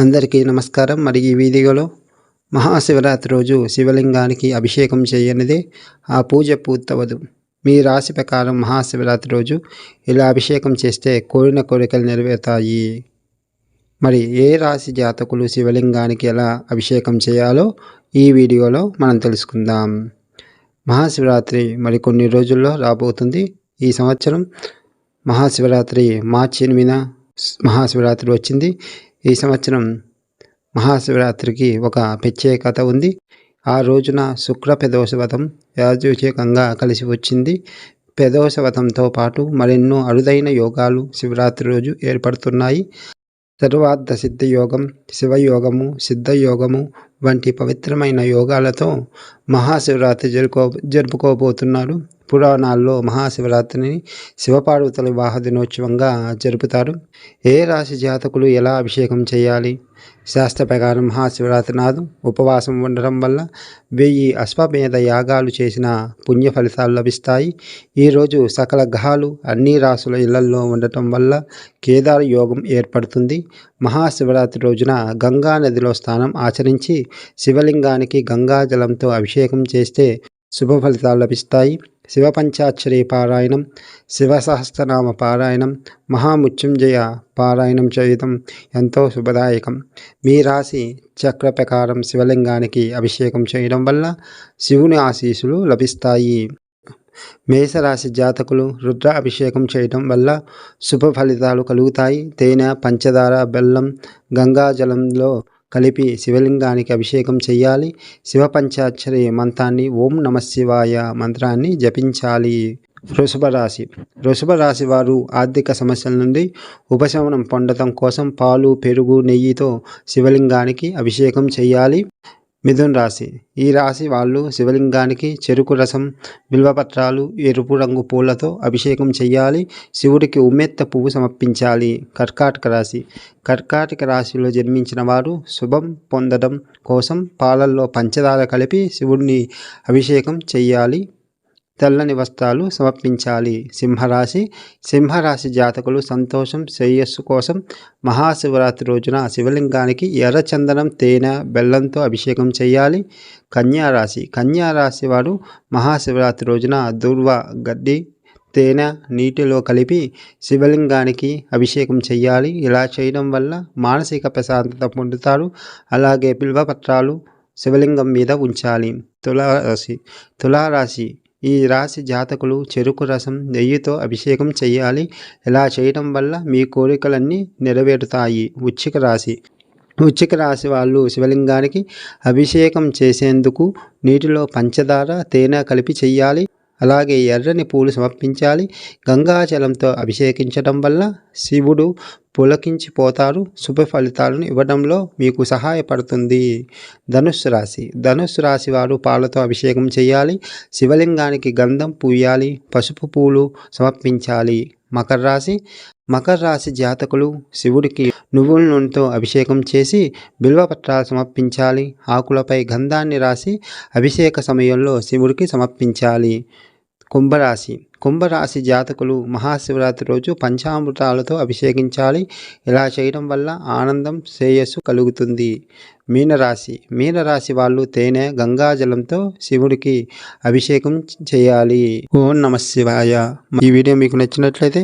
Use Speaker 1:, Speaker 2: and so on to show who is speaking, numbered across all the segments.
Speaker 1: అందరికీ నమస్కారం. మరి ఈ వీడియోలో మహాశివరాత్రి రోజు శివలింగానికి అభిషేకం చేయనిదే ఆ పూజ పూర్తవదు. మీ రాశి ప్రకారం మహాశివరాత్రి రోజు ఇలా అభిషేకం చేస్తే కోరిన కోరికలు నెరవేరుతాయి. మరి ఏ రాశి జాతకులు శివలింగానికి ఎలా అభిషేకం చేయాలో ఈ వీడియోలో మనం తెలుసుకుందాం. మహాశివరాత్రి మరి కొన్ని రోజుల్లో రాబోతుంది. ఈ సంవత్సరం మహాశివరాత్రి మార్చి ఎనిమిదిన మహాశివరాత్రి వచ్చింది. ఈ సంవత్సరం మహాశివరాత్రికి ఒక ప్రత్యేకత ఉంది. ఆ రోజున శుక్ర ప్రదోషవతం యాదృచ్ఛికంగా కలిసి వచ్చింది. ప్రదోషవతంతో పాటు మరెన్నో అరుదైన యోగాలు శివరాత్రి రోజు ఏర్పడుతున్నాయి. తరువాత సిద్ధయోగం శివయోగము సిద్ధయోగము వంటి పవిత్రమైన యోగాలతో మహాశివరాత్రి జరుపుకో జరుపుకోబోతున్నారు. పురాణాల్లో మహాశివరాత్రిని శివపార్వతుల వివాహ దినోత్సవంగా జరుపుతారు. ఏ రాశి జాతకులు ఎలా అభిషేకం చేయాలి? శాస్త్ర ప్రకారం మహాశివరాత్రి నాదు ఉపవాసం ఉండడం వల్ల వెయ్యి అశ్వమేధ యాగాలు చేసిన పుణ్య ఫలితాలు లభిస్తాయి. ఈరోజు సకల గ్రహాలు అన్ని రాసుల ఇళ్ళల్లో ఉండటం వల్ల కేదార యోగం ఏర్పడుతుంది. మహాశివరాత్రి రోజున గంగా నదిలో స్నానం ఆచరించి శివలింగానికి గంగా జలంతో అభిషేకం చేస్తే శుభ ఫలితాలు లభిస్తాయి. శివపంచాక్షరి పారాయణం శివసహస్రనామ పారాయణం మహామృత్యుంజయ పారాయణం చేయటం ఎంతో శుభదాయకం. మీ రాశి చక్ర ప్రకారం శివలింగానికి అభిషేకం చేయడం వల్ల శివుని ఆశీస్సులు లభిస్తాయి. మేషరాశి జాతకులు రుద్ర అభిషేకం చేయడం వల్ల శుభ ఫలితాలు కలుగుతాయి. తేనె పంచదార బెల్లం గంగాజలంలో కలిపి శివలింగానికి అభిషేకం చేయాలి శివపంచాక్షరి మంత్రాన్ని ఓం నమశివాయ మంత్రాన్ని జపించాలి. వృషభ రాశి. వృషభ రాశి వారు ఆర్థిక సమస్యల నుండి ఉపశమనం పొందడం కోసం పాలు పెరుగు నెయ్యితో శివలింగానికి అభిషేకం చేయాలి మిథున్ రాశి. ఈ రాశి వాళ్ళు శివలింగానికి చెరుకు రసం బిల్వపత్రాలు ఎరుపు రంగు పూలతో అభిషేకం చేయాలి శివుడికి ఉమ్మెత్త పువ్వు సమర్పించాలి. కర్కాటక రాశి. కర్కాటక రాశిలో జన్మించిన వారు శుభం పొందడం కోసం పాలల్లో పంచదార కలిపి శివుడిని అభిషేకం చేయాలి తెల్లని వస్త్రాలు సమర్పించాలి. సింహరాశి సింహరాశి జాతకులు సంతోషం శ్రేయస్సు కోసం మహాశివరాత్రి రోజున శివలింగానికి ఎర్రచందనం తేనె బెల్లంతో అభిషేకం చేయాలి. కన్యారాశి కన్యారాశి వారు మహాశివరాత్రి రోజున దుర్వ గడ్డి తేనె నీటిలో కలిపి శివలింగానికి అభిషేకం చేయాలి. ఇలా చేయడం వల్ల మానసిక ప్రశాంతత పొందుతారు. అలాగే బిల్వపత్రాలు శివలింగం మీద ఉంచాలి. తులారాశి తులారాశి ఈ రాశి జాతకులు చెరుకు రసం నెయ్యితో అభిషేకం చేయాలి ఇలా చేయడం వల్ల మీ కోరికలన్నీ నెరవేరుతాయి. ఉచ్చిక రాశి. ఉచ్చిక రాశి వాళ్ళు శివలింగానికి అభిషేకం చేసేందుకు నీటిలో పంచదార తేనె కలిపి చెయ్యాలి. అలాగే ఎర్రని పూలు సమర్పించాలి. గంగాజలంతో అభిషేకించడం వల్ల శివుడు పులకించిపోతారు. శుభ ఫలితాలను ఇవ్వడంలో మీకు సహాయపడుతుంది. ధనుస్సు రాశి. ధనుస్సు రాశి వారు పాలతో అభిషేకం చేయాలి. శివలింగానికి గంధం పూయాలి. పసుపు పూలు సమర్పించాలి. మకర రాశి. మకర రాశి జాతకులు శివుడికి నువ్వుల నూనెతో అభిషేకం చేసి బిల్వపత్రాలు సమర్పించాలి. ఆకులపై గంధాన్ని రాసి అభిషేక సమయంలో శివుడికి సమర్పించాలి. కుంభరాశి. కుంభరాశి జాతకులు మహాశివరాత్రి రోజు పంచామృతాలతో అభిషేకించాలి. ఇలా చేయడం వల్ల ఆనందం శ్రేయస్సు కలుగుతుంది. మీనరాశి. మీనరాశి వాళ్ళు తేనె గంగాజలంతో శివుడికి అభిషేకం చేయాలి. ఓం నమ శివాయ. ఈ వీడియో మీకు నచ్చినట్లయితే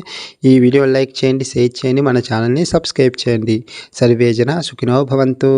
Speaker 1: ఈ వీడియో లైక్ చేయండి షేర్ చేయండి మన ఛానల్ని సబ్స్క్రైబ్ చేయండి. సర్వేజన సుఖినో భవంతు.